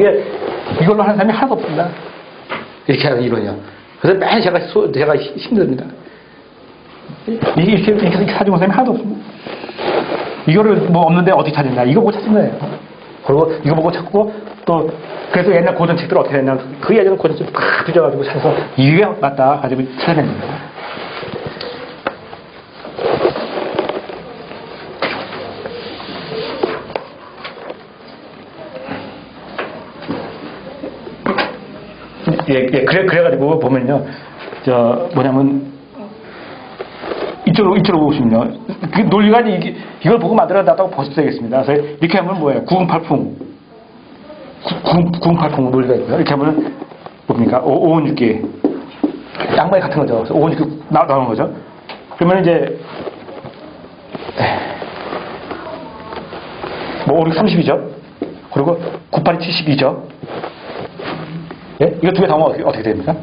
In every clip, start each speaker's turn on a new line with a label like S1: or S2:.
S1: 이게 이걸로 하는 사람이 하나도 없습니다. 이렇게 하는 이론이요. 그래서 매일 제가, 소, 제가 히- 힘듭니다. 이게 이렇게, 이렇게, 사주는 사람이 하나도 없습니다. 이거를 뭐 없는데 어떻게 찾았냐. 이거 보고 찾은 거예요. 그리고 이거 보고 찾고 또 그래서 옛날 고전 책들 어떻게 했냐면 그 예전 고전책 팍 뒤져가지고 찾아서 이게 맞다 가지고 찾아낸 겁니다. 예, 예, 그래, 그래가지고 보면요. 저, 뭐냐면, 이쪽으로, 이쪽으로 보시면요. 그 논리가 이게, 이걸 보고 만들어놨다고 보셔도 되겠습니다. 그래서 이렇게 하면 뭐예요? 구흥팔풍. 구- 구흥, 팔풍 논리가 있고요. 이렇게 하면, 뭡니까? 오, 오온육기. 양말 같은 거죠. 그래서 오온육기 나, 나오는 거죠. 그러면 이제, 뭐, 5, 6, 30이죠. 그리고 9, 8, 72죠. 예? 이거 두개다 하면 어떻게, 어떻게 됩니까?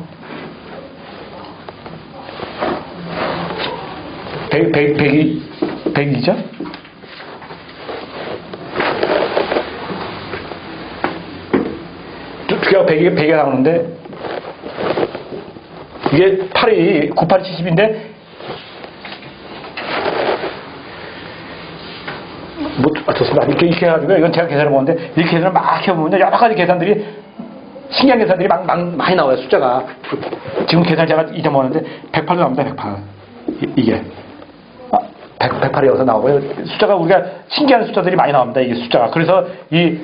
S1: 100, 100, 100이, 100이죠? 두, 두 개가 100이, 100이 나오는데, 이게 8이, 9, 8, 70인데, 뭐, 아, 좋습니다. 이렇게, 이렇게 해가지고, 이건 제가 계산을 보는데, 이렇게 계산을 막 해보면, 여러 가지 계산들이, 신기한 계산들이 막, 막 많이 나와요, 숫자가. 지금 계산 제가 잊어먹었는데, 108도 나옵니다, 108. 이. 아, 100, 108이 여기서 나오고요. 숫자가 우리가 신기한 숫자들이 많이 나옵니다, 이게 숫자가. 그래서 이,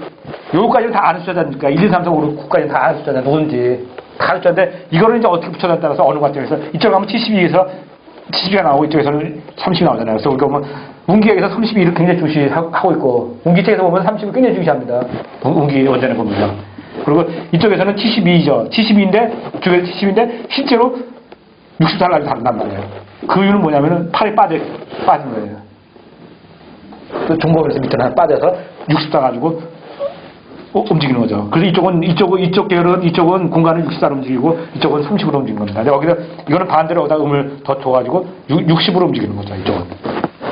S1: 요거까지는 다 아는 숫자니까, 1, 2, 3, 4, 5, 6, 9까지는 다 아는 숫자냐, 누군지. 다 아는 숫자인데, 이거를 이제 어떻게 붙여놨다에 따라서 어느 관점에서, 이쪽 가면 72에서 70이 나오고, 이쪽에서는 30이 나오잖아요. 그래서 우리가 보면, 운기에서 32를 굉장히 중시하고 있고, 운기책에서 보면 30을 굉장히 중시합니다. 운기 원전에 보면요. 그리고 이쪽에서는 72죠. 72인데, 이쪽에서 70인데, 실제로 60달러를 다른단 말이에요. 그 이유는 뭐냐면은 팔이 빠져, 빠진 거예요. 그 중복에서 밑에 하나 빠져서 60달 가지고 어, 움직이는 거죠. 그래서 이쪽은, 이쪽은, 이쪽 계열은, 이쪽은 공간을 60달 움직이고, 이쪽은 30으로 움직이는 겁니다. 근데 여기서, 이거는 반대로 여기다 음을 더 줘가지고, 60으로 움직이는 거죠, 이쪽은.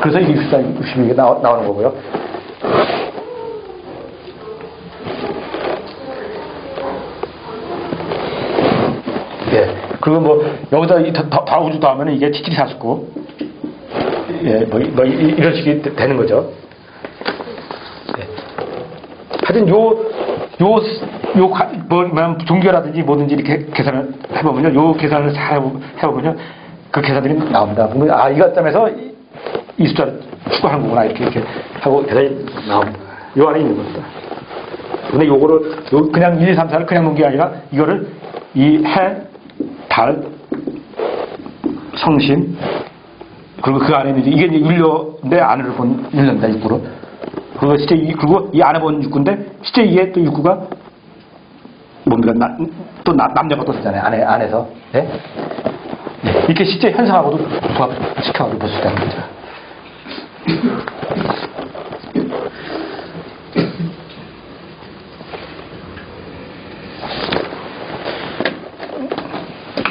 S1: 그래서 이게 60달, 60이 나, 나오는 거고요. 예. 그리고 뭐, 여기다 이 다, 다, 다 우주도 하면은 이게 치칠이 사십고, 예, 뭐, 이- 뭐, 이- 이런 식이 되- 되는 거죠. 예. 하여튼 요, 요, 요, 가- 뭐, 뭐 종교라든지 뭐든지 이렇게 계산을 해보면요. 요 계산을 잘 해보- 해보면요. 그 계산들이 나옵니다. 아, 이것 점에서 이, 이 숫자를 추가하는 거구나. 이렇게, 이렇게 하고 계산이 나옵니다. 요 안에 있는 겁니다. 근데 요거를, 요 그냥 1, 2, 3, 4를 그냥 놓은 게 아니라 이거를 이 해, 달, 성신, 그리고 그 안에 이제 이게 이제 율료인데 안을 본 율료입니다, 육구로. 그리고 실제 이, 그리고 이 안에 본 육구인데 실제 이에 또 육구가 뭡니까? 나, 또 나, 남녀가 또 있잖아요, 안에, 안에서. 예? 예, 이렇게 실제 현상하고도 부합시켜가지고 볼수 있다는 거죠.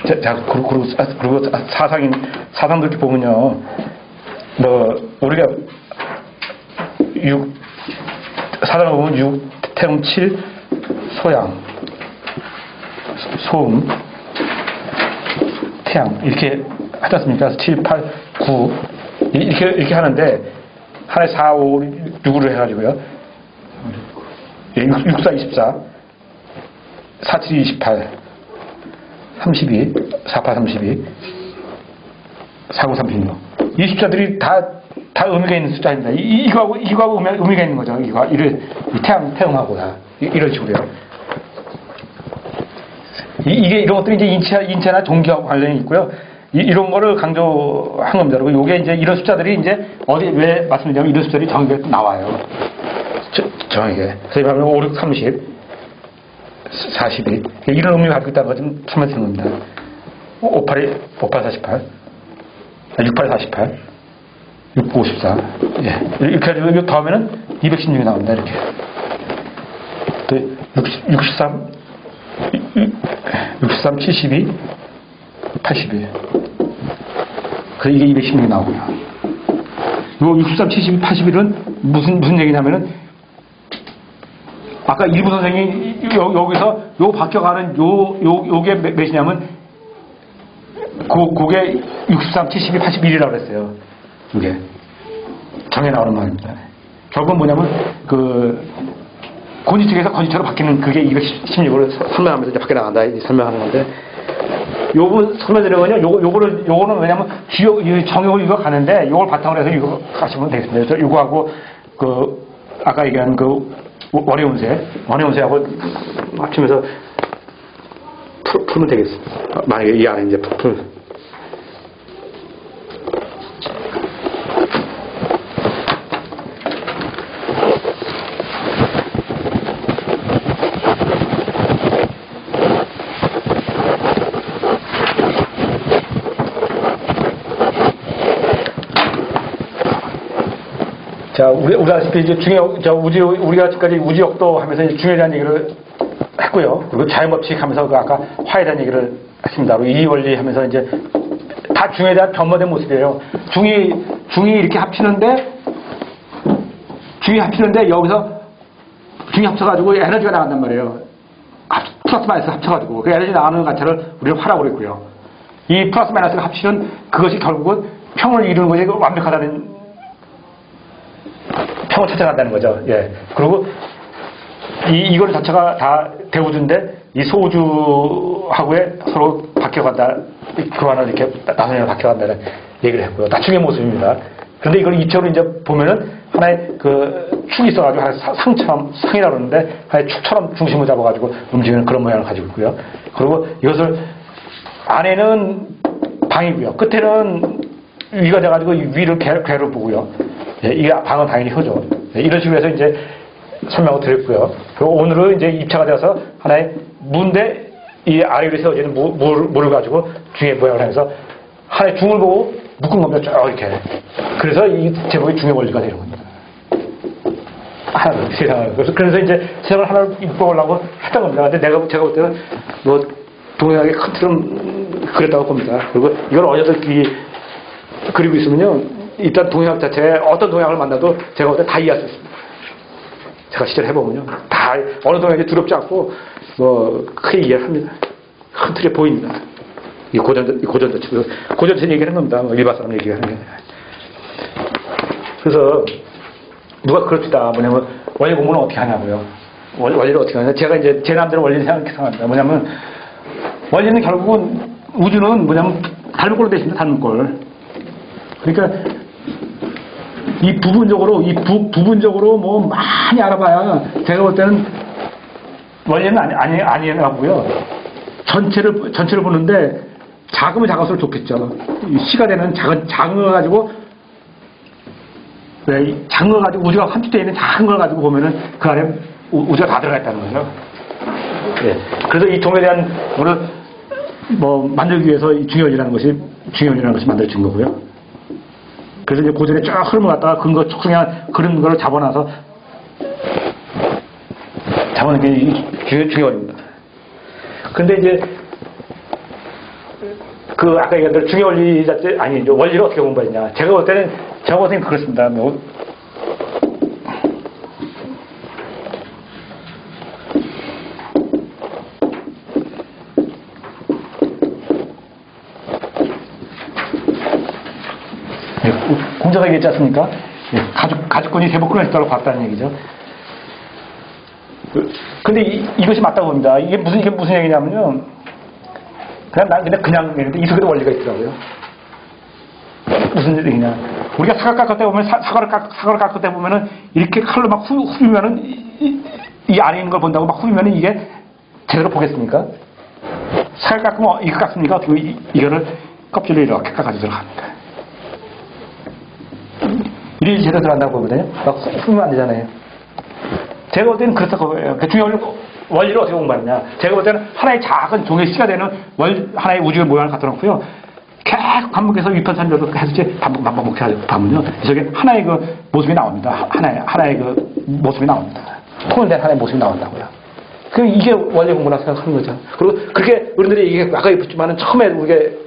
S1: 자, 자 그리고, 그리고, 사- 그리고 사- 사상인, 사상도 이렇게 보면요. 뭐, 우리가 육, 사상을 보면 육, 태음, 칠, 소양, 소음, 태양, 이렇게 하지 않습니까? 그래서 7, 8, 9, 이렇게, 이렇게 하는데, 하나에 4, 5, 6으로 해가지고요. 예, 6, 6, 4, 24, 4, 7, 28, 32, 48, 32, 49, 36. 이 숫자들이 다, 다 의미가 있는 숫자입니다. 이, 이거하고, 이거하고 의미, 의미가 있는 거죠. 이거, 이를, 이 태양, 태양하고 다. 이, 이런 식으로요. 이, 이게, 이런 것들이 이제 인체, 인체나 종교하고 관련이 있고요. 이, 런 거를 강조한 겁니다. 그리고 요게 이제 이런 숫자들이 이제 어디, 왜 말씀드리냐면 이런 숫자들이 정확하게 나와요. 저, 정확하게. 그래서 말하면 5, 6, 30. 42. 이런 의미를 가지고 있다는 것은 참아지는 겁니다. 58이, 58, 48. 68, 48. 69, 54. 예. 이렇게 해가지고, 더하면은 216이 나옵니다. 이렇게. 또, 60, 63, 63, 72, 82. 그래, 이게 216이 나오고요. 요 63, 72, 81은 무슨, 무슨 얘기냐면은, 아까 일부 선생이 여, 여기서 요 바뀌어가는 요, 요, 요게 몇- 몇이냐면 그, 그게 63, 72, 81이라고 그랬어요. 이게. 정해 나오는 말입니다. 결국은 뭐냐면, 그, 건지쪽에서 건지처로 바뀌는 그게 216으로 설명하면서 이제 밖에 나간다. 이 설명하는 건데. 요거 설명드리는 거냐, 요거, 요거를, 요거는 왜냐면 이 정형을 이거 가는데, 요걸 바탕으로 해서 이거 가시면 되겠습니다. 그래서 요거하고, 그, 아까 얘기한 그, 원해운세, 원해운세하고 합치면서 풀, 풀면 되겠습니다. 만약에 이 안에 이제 풀. 자, 우리, 우리 아시피 이제 중요, 저 우주, 우리가 지금까지 우주역도 하면서 이제 중요에 대한 얘기를 했고요. 그리고 자연법칙 하면서 그 아까 화에 대한 얘기를 했습니다. 그리고 이 원리 하면서 이제 다 중에 대한 변모된 모습이에요. 중이, 중이 이렇게 합치는데, 중이 합치는데 여기서 중이 합쳐가지고 에너지가 나간단 말이에요. 합, 플러스 마이너스 합쳐가지고. 그 에너지 나가는 가체를 우리는 화라고 그랬고요. 이 플러스 마이너스가 합치는 그것이 결국은 평을 이루는 것이 완벽하다는 평을 찾아간다는 거죠. 예. 그리고 이, 이걸 자체가 다 대우주인데 이 소우주하고의 서로 바뀌어간다. 교환을 이렇게 나선이랑 바뀌어간다는 얘기를 했고요. 나중의 모습입니다. 그런데 이걸 이쪽으로 이제 보면은 하나의 그 축이 있어가지고 하나의 사- 상처럼, 상이라고 그러는데 하나의 축처럼 중심을 잡아가지고 움직이는 그런 모양을 가지고 있고요. 그리고 이것을 안에는 방이고요. 끝에는 위가 돼가지고 이 위를 궤, 궤로 보고요. 예, 이 방은 당연히 혀죠. 예, 이런 식으로 해서 이제 설명을 드렸고요. 그리고 오늘은 이제 입차가 되어서 하나의 무인데 이 아래 위에 세워지는 무, 물, 물을 가지고 중의 모양을 해서 하나의 중을 보고 묶은 겁니다. 쭉 이렇게. 그래서 이 제목이 중의 원리가 되는 겁니다. 하나를, 세상을. 그래서, 그래서 이제 세상을 하나를 입어보려고 했던 겁니다. 근데 내가, 제가 볼 때는 뭐 동양의 큰 틀은 그랬다고 봅니다. 그리고 이걸 이 그리고 있으면요. 일단 동양 자체에 어떤 동양을 만나도 제가 볼때다 이해할 수 있습니다. 제가 실제로 해보면요. 다 어느 동양이 두렵지 않고 뭐 크게 이해를 합니다. 큰 틀에 보입니다. 이 고전, 이 고전 자체. 고전 자체 얘기하는 겁니다. 뭐 일반 사람 얘기하는 게. 그래서 누가 그럽시다. 뭐냐면 원리 공부는 어떻게 하냐고요. 원- 원리를 어떻게 하냐. 제가 이제 제 나름대로 원리를 생각합니다. 뭐냐면 원리는 결국은 우주는 뭐냐면 닮은 꼴로 되십니다. 닮은 꼴. 그러니까 이 부분적으로 이 부, 부분적으로 뭐 많이 알아봐야 제가 볼 때는 원리는 아니 아니 아니라고요. 전체를 전체를 보는데 작으면 작을수록 좋겠죠. 이 시간에는 작은 작은 거 가지고 왜이 작은 거 가지고 우주가 함축되어 있는 작은 걸 가지고 보면은 그 안에 우- 우주가 다 들어가 있다는 거죠. 예. 그래서 이 종에 대한 오늘 뭐 만들기 위해서 이 중요이라는 것이 중요이라는 것이 만들어진 거고요. 그래서 이제 고전의 쫙 갖다가 근거 총한 그런 거를 잡아놔서 잡아놓은 게 중요, 중요입니다. 근데 이제 그 아까 얘기한 대로 중요 원리 자체 아니 이제 원리를 어떻게 공부했냐. 제가 볼 때는 제가 볼 때는 그렇습니다. 뭐 예, 공자가 얘기했지 않습니까? 예, 가죽, 가죽끈이 세복근을 했다고 봤다는 얘기죠. 그, 근데 이, 것이 맞다고 봅니다. 이게 무슨, 이게 무슨 얘기냐면요. 그냥 난 그냥 그냥 얘기인데 이 속에도 원리가 있더라고요. 무슨 얘기냐. 우리가 사과 깎을 때 보면 사, 사과를 깎, 사과를 깎을 때 보면은 이렇게 칼로 막 후, 후비면은 이, 이, 이 안에 있는 걸 본다고 막 후비면은 이게 제대로 보겠습니까? 사과 깎으면 이거 깎습니까? 어떻게 이, 이거를 껍질을 이렇게 깎아서 들어갑니다. 일이 제대로 들어간다고 보거든요. 막 후면 안 되잖아요. 제가 볼 때는 그렇다고 해요. 그 중요한 원리를 어떻게 공부하느냐. 제가 볼 때는 하나의 작은 종의 씨가 되는 월, 하나의 우주의 모양을 갖다 놓고요. 계속 반복해서 해서 이제 반복, 반복, 반복 하면요. 이 속에 하나의 그 모습이 나옵니다. 하- 하나의, 하나의 그 모습이 나옵니다. 통일된 하나의 모습이 나온다고요. 그 이게 원리 공부라 생각하는 거죠. 그리고 그렇게 어른들이 이게 아까 얘기했지만은 처음에 우리가